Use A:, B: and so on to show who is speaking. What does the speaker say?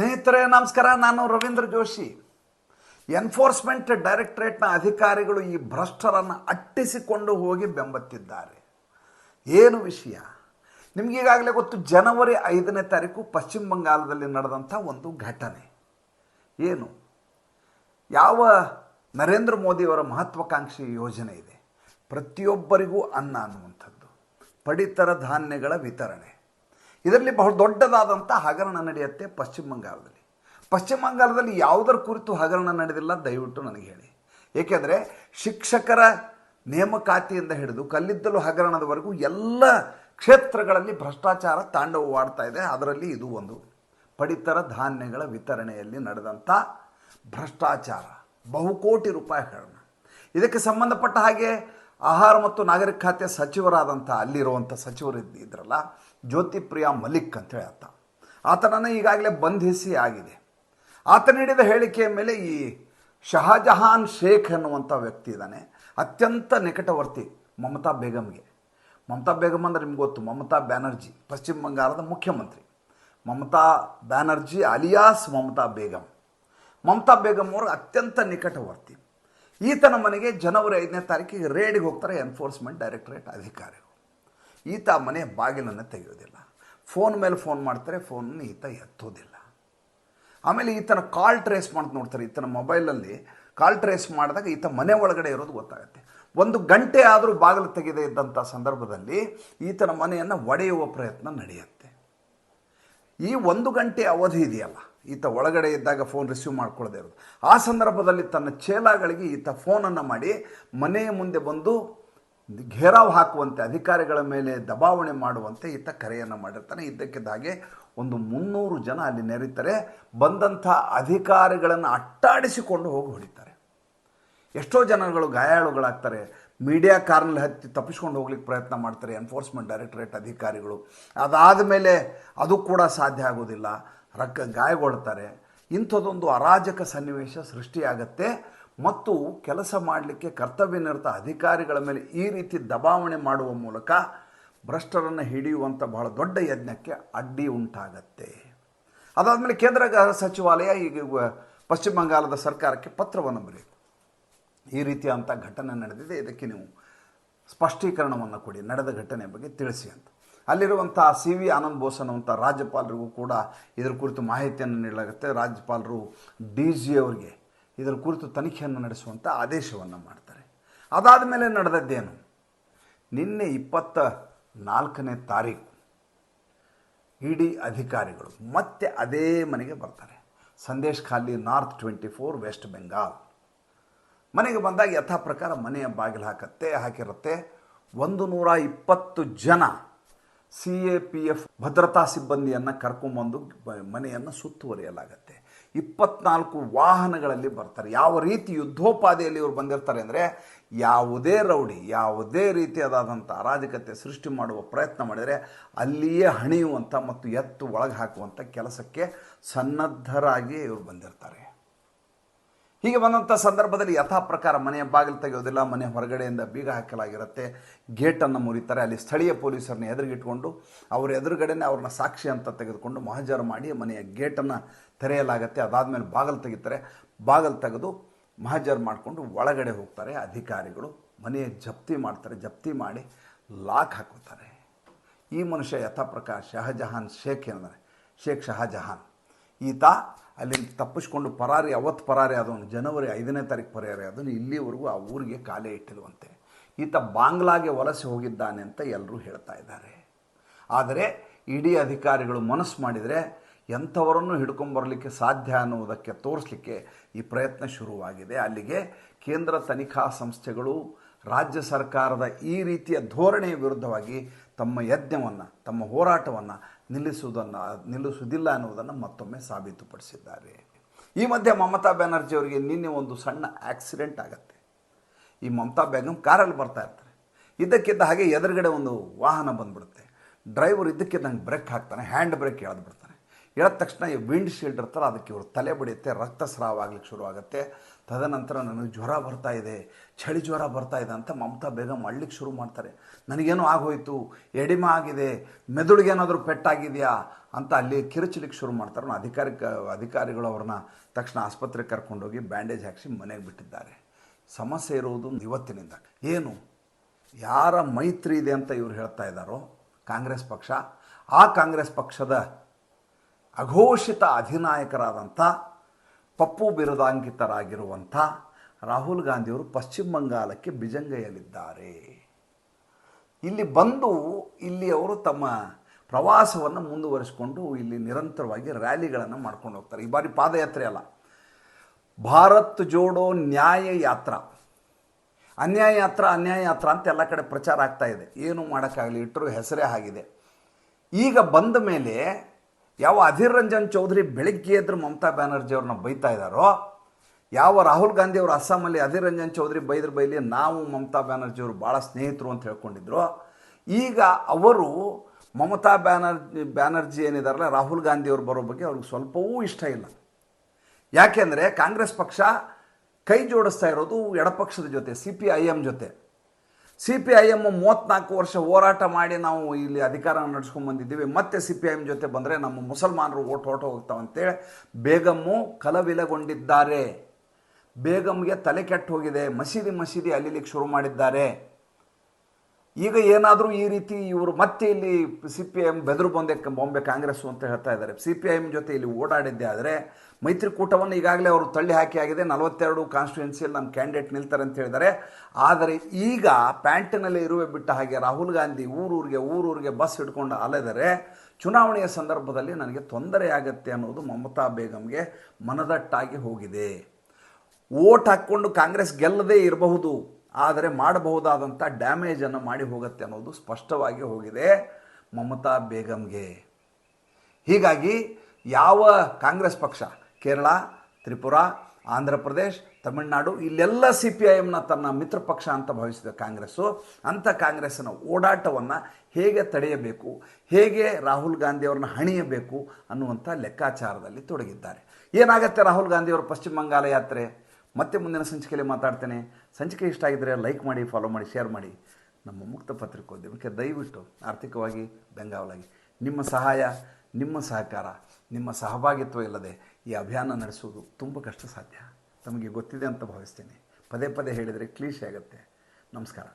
A: ಸ್ನೇಹಿತರೆ, ನಮಸ್ಕಾರ. ನಾನು ರವೀಂದ್ರ ಜೋಶಿ. ಎನ್ಫೋರ್ಸ್ಮೆಂಟ್ ಡೈರೆಕ್ಟರೇಟ್ನ ಅಧಿಕಾರಿಗಳು ಈ ಭ್ರಷ್ಟರನ್ನು ಅಟ್ಟಿಸಿಕೊಂಡು ಹೋಗಿ ಬೆಂಬತ್ತಿದ್ದಾರೆ. ಏನು ವಿಷಯ? ನಿಮಗೀಗಾಗಲೇ ಗೊತ್ತು, ಜನವರಿ ಐದನೇ ತಾರೀಕು ಪಶ್ಚಿಮ ಬಂಗಾಲದಲ್ಲಿ ನಡೆದಂಥ ಒಂದು ಘಟನೆ. ಏನು? ಯಾವ ನರೇಂದ್ರ ಮೋದಿಯವರ ಮಹತ್ವಾಕಾಂಕ್ಷಿ ಯೋಜನೆ ಇದೆ? ಪ್ರತಿಯೊಬ್ಬರಿಗೂ ಅನ್ನ ಅನ್ನುವಂಥದ್ದು. ಪಡಿತರ ಧಾನ್ಯಗಳ ವಿತರಣೆ. ಇದರಲ್ಲಿ ಬಹಳ ದೊಡ್ಡದಾದಂಥ ಹಗರಣ ನಡೆಯುತ್ತೆ ಪಶ್ಚಿಮ ಬಂಗಾಳದಲ್ಲಿ. ಪಶ್ಚಿಮ ಬಂಗಾಳದಲ್ಲಿ ಯಾವುದರ ಕುರಿತು ಹಗರಣ ನಡೆದಿಲ್ಲ? ದಯವಿಟ್ಟು ನನಗೆ ಹೇಳಿ. ಏಕೆಂದರೆ ಶಿಕ್ಷಕರ ನೇಮಕಾತಿಯಿಂದ ಹಿಡಿದು ಕಲ್ಲಿದ್ದಲು ಹಗರಣದವರೆಗೂ ಎಲ್ಲ ಕ್ಷೇತ್ರಗಳಲ್ಲಿ ಭ್ರಷ್ಟಾಚಾರ ತಾಂಡವವಾಡ್ತಾ ಇದೆ. ಅದರಲ್ಲಿ ಇದು ಒಂದು. ಪಡಿತರ ಧಾನ್ಯಗಳ ವಿತರಣೆಯಲ್ಲಿ ನಡೆದಂಥ ಭ್ರಷ್ಟಾಚಾರ. ಬಹುಕೋಟಿ ರೂಪಾಯಿ ಹಗರಣ. ಇದಕ್ಕೆ ಸಂಬಂಧಪಟ್ಟ ಹಾಗೆ ಆಹಾರ ಮತ್ತು ನಾಗರಿಕ ಖಾತೆ ಸಚಿವರಾದಂಥ ಅಲ್ಲಿರುವಂಥ ಸಚಿವರು ಇದ್- ಇದ್ರಲ್ಲ ಜ್ಯೋತಿಪ್ರಿಯಾ ಮಲಿಕ್ ಅಂತೇಳಿ ಆತ ಆತನನ್ನು ಈಗಾಗಲೇ ಬಂಧಿಸಿ ಆಗಿದೆ. ಆತ ನೀಡಿದ ಹೇಳಿಕೆಯ ಮೇಲೆ ಈ ಶಹಜಹಾನ್ ಶೇಖ್ ಅನ್ನುವಂಥ ವ್ಯಕ್ತಿ ಇದ್ದಾನೆ. ಅತ್ಯಂತ ನಿಕಟವರ್ತಿ ಮಮತಾ ಬೇಗಮ್ಗೆ. ಮಮತಾ ಬೇಗಮ್ ಅಂದರೆ ನಿಮ್ಗೆ ಗೊತ್ತು, ಮಮತಾ ಬ್ಯಾನರ್ಜಿ, ಪಶ್ಚಿಮ ಬಂಗಾಳದ ಮುಖ್ಯಮಂತ್ರಿ. ಮಮತಾ ಬ್ಯಾನರ್ಜಿ ಅಲಿಯಾಸ್ ಮಮತಾ ಬೇಗಮ್. ಮಮತಾ ಬೇಗಮ್ ಅವರು ಅತ್ಯಂತ ನಿಕಟವರ್ತಿ. ಈತನ ಮನೆಗೆ ಜನವರಿ ಐದನೇ ತಾರೀಕಿಗೆ ರೇಡಿಗೆ ಹೋಗ್ತಾರೆ ಎನ್ಫೋರ್ಸ್ಮೆಂಟ್ ಡೈರೆಕ್ಟರೇಟ್ ಅಧಿಕಾರಿಗಳು. ಈತ ಮನೆ ಬಾಗಿಲನ್ನು ತೆಗೆಯೋದಿಲ್ಲ. ಫೋನ್ ಮೇಲೆ ಫೋನ್ ಮಾಡ್ತಾರೆ ಫೋನನ್ನು ಈತ ಎತ್ತೋದಿಲ್ಲ. ಆಮೇಲೆ ಈತನ ಕಾಲ್ ಟ್ರೇಸ್ ಮಾಡ್ತಾ ನೋಡ್ತಾರೆ, ಈತನ ಮೊಬೈಲಲ್ಲಿ ಕಾಲ್ ಟ್ರೇಸ್ ಮಾಡಿದಾಗ ಈತ ಮನೆ ಒಳಗಡೆ ಇರೋದು ಗೊತ್ತಾಗುತ್ತೆ. ಒಂದು ಗಂಟೆ ಆದರೂ ಬಾಗಿಲು ತೆಗೆದೇ ಇದ್ದಂಥ ಸಂದರ್ಭದಲ್ಲಿ ಈತನ ಮನೆಯನ್ನು ಒಡೆಯುವ ಪ್ರಯತ್ನ ನಡೆಯುತ್ತೆ. ಈ ಒಂದು ಗಂಟೆ ಅವಧಿ ಇದೆಯಲ್ಲ, ಈತ ಒಳಗಡೆ ಇದ್ದಾಗ ಫೋನ್ ರಿಸೀವ್ ಮಾಡ್ಕೊಳ್ಳದೆ ಇರೋದು. ಆ ಸಂದರ್ಭದಲ್ಲಿ ತನ್ನ ಚೇಲಾಗಳಿಗೆ ಈತ ಫೋನನ್ನು ಮಾಡಿ ಮನೆಯ ಮುಂದೆ ಬಂದು ಘೇರಾವ್ ಹಾಕುವಂತೆ ಅಧಿಕಾರಿಗಳ ಮೇಲೆ ದಬಾವಣೆ ಮಾಡುವಂತೆ ಈತ ಕರೆಯನ್ನು ಮಾಡಿರ್ತಾನೆ. ಇದ್ದಕ್ಕಿದ್ದ ಹಾಗೆ ಒಂದು ಮುನ್ನೂರು ಜನ ಅಲ್ಲಿ ನೆರೀತಾರೆ. ಬಂದಂಥ ಅಧಿಕಾರಿಗಳನ್ನು ಅಟ್ಟಾಡಿಸಿಕೊಂಡು ಹೋಗಿ ಹೊಡಿತಾರೆ. ಎಷ್ಟೋ ಜನಗಳು ಗಾಯಾಳುಗಳಾಗ್ತಾರೆ. ಮೀಡಿಯಾ ಕಾರ್ನಲ್ಲಿ ಹತ್ತಿ ತಪ್ಪಿಸ್ಕೊಂಡು ಹೋಗ್ಲಿಕ್ಕೆ ಪ್ರಯತ್ನ ಮಾಡ್ತಾರೆ ಎನ್ಫೋರ್ಸ್ಮೆಂಟ್ ಡೈರೆಕ್ಟರೇಟ್ ಅಧಿಕಾರಿಗಳು. ಅದಾದ ಮೇಲೆ ಅದು ಕೂಡ ಸಾಧ್ಯ ಆಗೋದಿಲ್ಲ. ರಕ್ಕ ಗಾಯಗೊಳ್ತಾರೆ ಇಂಥದ್ದೊಂದು ಅರಾಜಕ ಸನ್ನಿವೇಶ ಸೃಷ್ಟಿಯಾಗತ್ತೆ. ಮತ್ತು ಕೆಲಸ ಮಾಡಲಿಕ್ಕೆ ಕರ್ತವ್ಯನಿರತ ಅಧಿಕಾರಿಗಳ ಮೇಲೆ ಈ ರೀತಿ ದಬಾವಣೆ ಮಾಡುವ ಮೂಲಕ ಭ್ರಷ್ಟರನ್ನು ಹಿಡಿಯುವಂಥ ಬಹಳ ದೊಡ್ಡ ಯಜ್ಞಕ್ಕೆ ಅಡ್ಡಿ ಉಂಟಾಗತ್ತೆ. ಅದಾದಮೇಲೆ ಕೇಂದ್ರ ಗೃಹ ಸಚಿವಾಲಯ ಈಗ ಪಶ್ಚಿಮ ಬಂಗಾಳದ ಸರ್ಕಾರಕ್ಕೆ ಪತ್ರವನ್ನು ಬರೆಯಿತು. ಈ ರೀತಿಯಾದಂಥ ಘಟನೆ ನಡೆದಿದೆ. ಇದಕ್ಕೆ ನೀವು ಸ್ಪಷ್ಟೀಕರಣವನ್ನು ಕೊಡಿ. ನಡೆದ ಘಟನೆ ಬಗ್ಗೆ ತಿಳಿಸಿ ಅಂತ. ಅಲ್ಲಿರುವಂಥ ಸಿ ವಿ ಆನಂದ್ ಬೋಸ್ ಅನ್ನುವಂಥ ರಾಜ್ಯಪಾಲರಿಗೂ ಕೂಡ ಇದರ ಕುರಿತು ಮಾಹಿತಿಯನ್ನು ನೀಡಲಾಗುತ್ತೆ. ರಾಜ್ಯಪಾಲರು ಡಿ ಜಿ ಅವರಿಗೆ ಇದರ ಕುರಿತು ತನಿಖೆಯನ್ನು ನಡೆಸುವಂಥ ಆದೇಶವನ್ನು ಮಾಡ್ತಾರೆ. ಅದಾದ ಮೇಲೆ ನಡೆದದ್ದೇನು? ನಿನ್ನೆ ಇಪ್ಪತ್ತ ನಾಲ್ಕನೇ ತಾರೀಕು ಇಡಿ ಅಧಿಕಾರಿಗಳು ಮತ್ತೆ ಅದೇ ಮನೆಗೆ ಬರ್ತಾರೆ. Sandeshkhali north twenty four West Bengal. ಮನೆಗೆ ಬಂದಾಗ ಯಥಾ ಪ್ರಕಾರ ಮನೆಯ ಬಾಗಿಲು ಹಾಕತ್ತೆ, ಹಾಕಿರುತ್ತೆ. ಒಂದು ನೂರ ಇಪ್ಪತ್ತು ಜನ ಸಿ ಎ ಪಿ ಎಫ್ ಭದ್ರತಾ ಸಿಬ್ಬಂದಿಯನ್ನು ಕರ್ಕೊಂಬಂದು ಮನೆಯನ್ನು ಸುತ್ತುವರಿಯಲಾಗತ್ತೆ. ಇಪ್ಪತ್ನಾಲ್ಕು ವಾಹನಗಳಲ್ಲಿ ಬರ್ತಾರೆ. ಯಾವ ರೀತಿ ಯುದ್ಧೋಪಾದಿಯಲ್ಲಿ ಇವರು ಬಂದಿರ್ತಾರೆ ಅಂದರೆ ಯಾವುದೇ ರೌಡಿ, ಯಾವುದೇ ರೀತಿಯಾದಂಥ ಅರಾಜಕತೆ ಸೃಷ್ಟಿ ಮಾಡುವ ಪ್ರಯತ್ನ ಮಾಡಿದರೆ ಅಲ್ಲಿಯೇ ಹಣಿಯುವಂಥ ಮತ್ತು ಎತ್ತು ಒಳಗೆ ಹಾಕುವಂಥ ಕೆಲಸಕ್ಕೆ ಸನ್ನದ್ಧರಾಗಿ ಇವರು ಬಂದಿರ್ತಾರೆ. ಹೀಗೆ ಬಂದಂಥ ಸಂದರ್ಭದಲ್ಲಿ ಯಥಾ ಪ್ರಕಾರ ಮನೆಯ ಬಾಗಿಲು ತೆಗೆಯೋದಿಲ್ಲ, ಮನೆ ಹೊರಗಡೆಯಿಂದ ಬೀಗ ಹಾಕಲಾಗಿರುತ್ತೆ. ಗೇಟನ್ನು ಮುರಿತಾರೆ. ಅಲ್ಲಿ ಸ್ಥಳೀಯ ಪೊಲೀಸರನ್ನ ಎದುರುಗಿಟ್ಕೊಂಡು, ಅವರ ಎದುರುಗಡೆನೇ ಅವ್ರನ್ನ ಸಾಕ್ಷಿ ಅಂತ ತೆಗೆದುಕೊಂಡು ಮಹಜರು ಮಾಡಿ ಮನೆಯ ಗೇಟನ್ನು ತೆರೆಯಲಾಗತ್ತೆ. ಅದಾದಮೇಲೆ ಬಾಗಿಲು ತೆಗಿತಾರೆ. ಬಾಗಿಲು ತೆಗೆದು ಮಹಜರ್ ಮಾಡಿಕೊಂಡು ಒಳಗಡೆ ಹೋಗ್ತಾರೆ. ಅಧಿಕಾರಿಗಳು ಮನೆಯ ಜಪ್ತಿ ಮಾಡ್ತಾರೆ. ಜಪ್ತಿ ಮಾಡಿ ಲಾಕ್ ಹಾಕೋತಾರೆ ಈ ಮನುಷ್ಯ ಯಥಾಪ್ರಕಾಶ್ ಪ್ರಕಾರ ಶಹಜಹಾನ್ ಶೇಖ್ ಏನಂದರೆ, ಶೇಖ್ ಶಹಜಹಾನ್. ಈತ ಅಲ್ಲಿ ತಪ್ಪಿಸ್ಕೊಂಡು ಪರಾರಿ ಅವತ್ತು ಪರಾರಿ ಆದವನು ಜನವರಿ ಐದನೇ ತಾರೀಕು ಪರಾರಿ ಆದವನು ಇಲ್ಲಿವರೆಗೂ ಆ ಊರಿಗೆ ಕಾಲೇ ಇಟ್ಟಿರುವಂತೆ. ಈತ ಬಾಂಗ್ಲಾಗೆ ವಲಸೆ ಹೋಗಿದ್ದಾನೆ ಅಂತ ಎಲ್ಲರೂ ಹೇಳ್ತಾ ಇದ್ದಾರೆ. ಆದರೆ ಇಡೀ ಅಧಿಕಾರಿಗಳು ಮನಸ್ಸು ಮಾಡಿದರೆ ಎಂಥವರನ್ನು ಹಿಡ್ಕೊಂಬರಲಿಕ್ಕೆ ಸಾಧ್ಯ ಅನ್ನುವುದಕ್ಕೆ ತೋರಿಸಲಿಕ್ಕೆ ಈ ಪ್ರಯತ್ನ ಶುರುವಾಗಿದೆ. ಅಲ್ಲಿಗೆ ಕೇಂದ್ರ ತನಿಖಾ ಸಂಸ್ಥೆಗಳು, ರಾಜ್ಯ ಸರ್ಕಾರದ ಈ ರೀತಿಯ ಧೋರಣೆಯ ವಿರುದ್ಧವಾಗಿ ತಮ್ಮ ಯಜ್ಞವನ್ನು ತಮ್ಮ ಹೋರಾಟವನ್ನು ನಿಲ್ಲಿಸುವುದನ್ನು, ನಿಲ್ಲಿಸುವುದಿಲ್ಲ ಅನ್ನುವುದನ್ನು ಮತ್ತೊಮ್ಮೆ ಸಾಬೀತುಪಡಿಸಿದ್ದಾರೆ. ಈ ಮಧ್ಯೆ ಮಮತಾ ಬ್ಯಾನರ್ಜಿ ಅವರಿಗೆ ನಿನ್ನೆ ಒಂದು ಸಣ್ಣ ಆಕ್ಸಿಡೆಂಟ್ ಆಗತ್ತೆ. ಈ ಮಮತಾ ಬೇಗಂ ಕಾರಲ್ಲಿ ಬರ್ತಾ ಇರ್ತಾರೆ. ಇದ್ದಕ್ಕಿದ್ದ ಹಾಗೆ ಎದುರುಗಡೆ ಒಂದು ವಾಹನ ಬಂದ್ಬಿಡುತ್ತೆ. ಡ್ರೈವರ್ ಇದ್ದಕ್ಕಿದ್ದಂಗೆ ಬ್ರೇಕ್ ಹಾಕ್ತಾನೆ, ಹ್ಯಾಂಡ್ ಬ್ರೇಕ್ ಎಳೆದು ಬಿಡ್ತಾನೆ ಹೇಳಿದ ತಕ್ಷಣ ಈ ವಿಂಡ್ ಶೀಲ್ಡ್ ಇರ್ತಾರೆ ಅದಕ್ಕೆ ಇವರು ತಲೆ ಬಡಿಯುತ್ತೆ ರಕ್ತಸ್ರಾವ ಆಗ್ಲಿಕ್ಕೆ ಶುರುವಾಗುತ್ತೆ ತದನಂತರ ನನಗೆ ಜ್ವರ ಬರ್ತಾ ಇದೆ, ಚಳಿ ಜ್ವರ ಬರ್ತಾ ಇದೆ ಅಂತ ಮಮತಾ ಬೇಗ ಅಳ್ಲಿಕ್ಕೆ ಶುರು ಮಾಡ್ತಾರೆ. ನನಗೇನೋ ಆಗೋಯ್ತು, ಎಡಿಮ ಆಗಿದೆ, ಮೆದುಳಿಗೆ ಏನಾದರೂ ಪೆಟ್ಟಾಗಿದೆಯಾ ಅಂತ ಅಲ್ಲಿ ಕಿರುಚಲಿಕ್ಕೆ ಶುರು ಮಾಡ್ತಾರೆ. ಅಧಿಕಾರಿ ಅಧಿಕಾರಿಗಳು ಅವ್ರನ್ನ ತಕ್ಷಣ ಆಸ್ಪತ್ರೆಗೆ ಕರ್ಕೊಂಡೋಗಿ ಬ್ಯಾಂಡೇಜ್ ಹಾಕಿಸಿ ಮನೆಗೆ ಬಿಟ್ಟಿದ್ದಾರೆ. ಸಮಸ್ಯೆ ಇರುವುದು ಇವತ್ತಿನಿಂದ. ಏನು? ಯಾರ ಮೈತ್ರಿ ಇದೆ ಅಂತ ಇವ್ರು ಹೇಳ್ತಾ ಇದ್ದಾರೋ ಕಾಂಗ್ರೆಸ್ ಪಕ್ಷ. ಆ ಕಾಂಗ್ರೆಸ್ ಪಕ್ಷದ ಅಘೋಷಿತ ಅಧಿನಾಯಕರಾದಂಥ, ಪಪ್ಪು ಬಿರುದಾಂಕಿತರಾಗಿರುವಂಥ ರಾಹುಲ್ ಗಾಂಧಿಯವರು ಪಶ್ಚಿಮ ಬಂಗಾಲಕ್ಕೆ ಬಿಜಂಗೈಯಲ್ಲಿದ್ದಾರೆ. ಇಲ್ಲಿ ಬಂದು ಇಲ್ಲಿ ಅವರು ತಮ್ಮ ಪ್ರವಾಸವನ್ನು ಮುಂದುವರಿಸಿಕೊಂಡು ಇಲ್ಲಿ ನಿರಂತರವಾಗಿ ರ್ಯಾಲಿಗಳನ್ನು ಮಾಡ್ಕೊಂಡು ಹೋಗ್ತಾರೆ. ಈ ಬಾರಿ ಪಾದಯಾತ್ರೆ ಅಲ್ಲ. ಭಾರತ್ ಜೋಡೋ ನ್ಯಾಯ ಯಾತ್ರ. ಅನ್ಯಾಯ ಯಾತ್ರ ಅನ್ಯಾಯ ಯಾತ್ರ ಅಂತ ಎಲ್ಲ ಕಡೆ ಪ್ರಚಾರ ಆಗ್ತಾ ಇದೆ. ಏನು ಮಾಡೋಕ್ಕಾಗಲಿ, ಇಟ್ಟರು ಹೆಸರೇ ಆಗಿದೆ. ಈಗ ಬಂದ ಮೇಲೆ ಯಾವ ಅಧೀರ್ ರಂಜನ್ ಚೌಧರಿ ಬೆಳಗ್ಗೆ ಎದ್ರು ಮಮತಾ ಬ್ಯಾನರ್ಜಿ ಅವ್ರನ್ನ ಬೈತಾ ಇದ್ದಾರೋ ಯಾವ ರಾಹುಲ್ ಗಾಂಧಿ ಅವರು ಅಸ್ಸಾಮಲ್ಲಿ ಅಧೀರ್ ರಂಜನ್ ಚೌಧರಿ ಬೈದ್ರ ಬೈಲಿ ನಾವು ಮಮತಾ ಬ್ಯಾನರ್ಜಿ ಅವರು ಭಾಳ ಸ್ನೇಹಿತರು ಅಂತ ಹೇಳ್ಕೊಂಡಿದ್ರು. ಈಗ ಅವರು ಮಮತಾ ಬ್ಯಾನರ್ಜಿ ಬ್ಯಾನರ್ಜಿ ಏನಿದಾರಲ್ಲ, ರಾಹುಲ್ ಗಾಂಧಿ ಅವರು ಬರೋ ಬಗ್ಗೆ ಅವ್ರಿಗೆ ಸ್ವಲ್ಪವೂ ಇಷ್ಟ ಇಲ್ಲ. ಯಾಕೆಂದರೆ ಕಾಂಗ್ರೆಸ್ ಪಕ್ಷ ಕೈ ಜೋಡಿಸ್ತಾ ಇರೋದು ಎಡಪಕ್ಷದ ಜೊತೆ, ಸಿ ಪಿ ಐ ಎಂ ಜೊತೆ. ಸಿ ಪಿ ಐ ಎಂ ಮೂವತ್ತ್ನಾಲ್ಕು ವರ್ಷ ಹೋರಾಟ ಮಾಡಿ ನಾವು ಇಲ್ಲಿ ಅಧಿಕಾರ ನಡೆಸ್ಕೊಂಡ್ಬಂದಿದ್ದೀವಿ ಮತ್ತೆ ಸಿ ಪಿ ಐ ಎಂ ಜೊತೆ ಬಂದರೆ ನಮ್ಮ ಮುಸಲ್ಮಾನರು ಓಟ್ ಹೊರಟು ಹೋಗ್ತಾವಂತೇಳಿ ಬೇಗಮ್ಮು ಕಲವಿಲಗೊಂಡಿದ್ದಾರೆ. ಬೇಗಮ್ಗೆ ತಲೆ ಕೆಟ್ಟು ಹೋಗಿದೆ. ಮಸೀದಿ ಮಸೀದಿ ಅಲಿಲಿಕ್ಕೆ ಶುರು ಮಾಡಿದ್ದಾರೆ. ಈಗ ಏನಾದರೂ ಈ ರೀತಿ ಇವರು ಮತ್ತೆ ಇಲ್ಲಿ ಸಿ ಪಿ ಎಂ ಬೆದರು ಬಂದೆ ಬಾಂಬೆ ಕಾಂಗ್ರೆಸ್ಸು ಅಂತ ಹೇಳ್ತಾ ಇದ್ದಾರೆ. ಸಿ ಪಿ ಐ ಎಂ ಜೊತೆ ಇಲ್ಲಿ ಓಡಾಡಿದ್ದೆ ಆದರೆ ಮೈತ್ರಿಕೂಟವನ್ನು ಈಗಾಗಲೇ ಅವರು ತಳ್ಳಿ ಹಾಕಿ ಆಗಿದೆ. ನಲವತ್ತೆರಡು ಕಾನ್ಸ್ಟಿಟ್ಯೂನ್ಸಿಯಲ್ಲಿ ನಮ್ಮ ಕ್ಯಾಂಡಿಡೇಟ್ ನಿಲ್ತಾರೆ ಅಂತ ಹೇಳಿದ್ದಾರೆ. ಆದರೆ ಈಗ ಪ್ಯಾಂಟಿನಲ್ಲಿ ಇರುವೆ ಬಿಟ್ಟ ಹಾಗೆ ರಾಹುಲ್ ಗಾಂಧಿ ಊರೂರಿಗೆ ಊರೂರಿಗೆ ಬಸ್ ಹಿಡ್ಕೊಂಡು ಅಲೆದರೆ ಚುನಾವಣೆಯ ಸಂದರ್ಭದಲ್ಲಿ ನನಗೆ ತೊಂದರೆ ಆಗುತ್ತೆ ಅನ್ನೋದು ಮಮತಾ ಬೇಗಂಗೆ ಮನದಟ್ಟಾಗಿ ಹೋಗಿದೆ. ಓಟ್ ಹಾಕ್ಕೊಂಡು ಕಾಂಗ್ರೆಸ್ ಗೆಲ್ಲದೇ ಇರಬಹುದು. ಆದರೆ ಮಾಡಬಹುದಾದಂಥ ಡ್ಯಾಮೇಜನ್ನು ಮಾಡಿ ಹೋಗುತ್ತೆ ಅನ್ನೋದು ಸ್ಪಷ್ಟವಾಗಿ ಹೋಗಿದೆ ಮಮತಾ ಬೇಗಂಗೆ ಹೀಗಾಗಿ ಯಾವ ಕಾಂಗ್ರೆಸ್ ಪಕ್ಷ, ಕೇರಳ, ತ್ರಿಪುರ, ಆಂಧ್ರ ಪ್ರದೇಶ್, ತಮಿಳುನಾಡು, ಇಲ್ಲೆಲ್ಲ ಸಿ ಪಿ ಐ ಎಮ್ನ ತನ್ನ ಮಿತ್ರ ಪಕ್ಷ ಅಂತ ಭಾವಿಸಿದ ಕಾಂಗ್ರೆಸ್ಸು, ಅಂಥ ಕಾಂಗ್ರೆಸ್ಸಿನ ಓಡಾಟವನ್ನು ಹೇಗೆ ತಡೆಯಬೇಕು, ಹೇಗೆ ರಾಹುಲ್ ಗಾಂಧಿ ಅವ್ರನ್ನ ಹಣಿಯಬೇಕು ಅನ್ನುವಂಥ ಲೆಕ್ಕಾಚಾರದಲ್ಲಿ ತೊಡಗಿದ್ದಾರೆ. ಏನಾಗುತ್ತೆ ರಾಹುಲ್ ಗಾಂಧಿಯವರು ಪಶ್ಚಿಮ ಬಂಗಾಳ ಯಾತ್ರೆ? ಮತ್ತೆ ಮುಂದಿನ ಸಂಚಿಕೆಯಲ್ಲಿ ಮಾತಾಡ್ತೇನೆ. ಸಂಚಿಕೆ ಇಷ್ಟ ಆಗಿದ್ದರೆ ಲೈಕ್ ಮಾಡಿ ಫಾಲೋ ಮಾಡಿ ಶೇರ್ ಮಾಡಿ. ನಮ್ಮ ಮುಕ್ತ ಪತ್ರಿಕೋದ್ಯಮಕ್ಕೆ ದಯವಿಟ್ಟು ಆರ್ಥಿಕವಾಗಿ ಬೆಂಗಾವಲಾಗಿ. ನಿಮ್ಮ ಸಹಾಯ, ನಿಮ್ಮ ಸಹಕಾರ, ನಿಮ್ಮ ಸಹಭಾಗಿತ್ವ ಇಲ್ಲದೆ ಈ ಅಭಿಯಾನ ನಡೆಸುವುದು ತುಂಬ ಕಷ್ಟ ಸಾಧ್ಯ. ತಮಗೆ ಗೊತ್ತಿದೆ ಅಂತ ಭಾವಿಸ್ತೇನೆ. ಪದೇ ಪದೇ ಹೇಳಿದರೆ ಕ್ಲೀಶೆ ಆಗುತ್ತೆ. ನಮಸ್ಕಾರ.